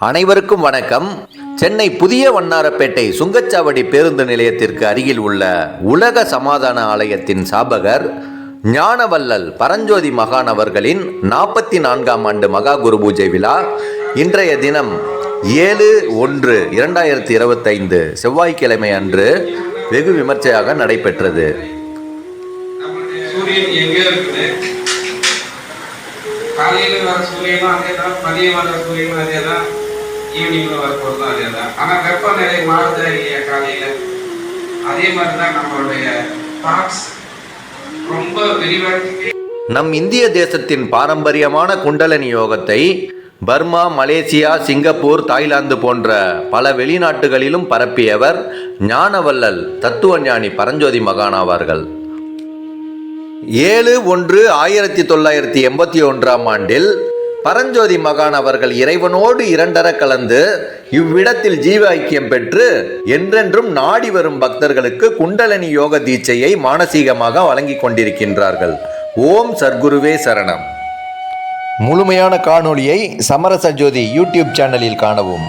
அனைவருக்கும் வணக்கம். சென்னை புதிய வண்ணாரப்பேட்டை சுங்கச்சாவடி பேருந்து நிலையத்திற்கு அருகில் உள்ள உலக சமாதான ஆலயத்தின் சாபகர் ஞானவல்லல் பரஞ்சோதி மகான் அவர்களின் நாற்பத்தி நான்காம் ஆண்டு மகா குரு பூஜை விழா இன்றைய தினம் ஏழு ஒன்று இரண்டாயிரத்தி இருபத்தைந்து செவ்வாய்க்கிழமை அன்று வெகு விமர்சையாக நடைபெற்றது. காலையில் வர சூரியனும் அதே தான் மதியம் வர சூரியனும் அதே தான் ஈவினிங்ல வர போகிறதும் அதே தான் ஆனால் வெப்பநிலை மாறுதா இல்லையா காலையில்? அதே மாதிரி தான் நம்மளுடைய தாட்ஸ் ரொம்ப விரிவாக்கி நம் இந்திய தேசத்தின் பாரம்பரியமான குண்டலனி யோகத்தை பர்மா மலேசியா சிங்கப்பூர் தாய்லாந்து போன்ற பல வெளிநாட்டுகளிலும் பரப்பியவர் ஞானவல்லல் தத்துவ ஞானி பரஞ்சோதி மகானாவார்கள் ஏழு ஒன்று ஆயிரத்தி தொள்ளாயிரத்தி எண்பத்தி ஒன்றாம் ஆண்டில் பரஞ்சோதி மகான் அவர்கள் இறைவனோடு இரண்டர கலந்து இவ்விடத்தில் ஜீவ ஐக்கியம் பெற்று என்றென்றும் நாடி வரும் பக்தர்களுக்கு குண்டலனி யோக தீட்சையை மானசீகமாக வழங்கிக் கொண்டிருக்கின்றார்கள். ஓம் சர்க்குருவே சரணம். முழுமையான காணொளியை சமரச ஜோதி யூடியூப் சேனலில் காணவும்.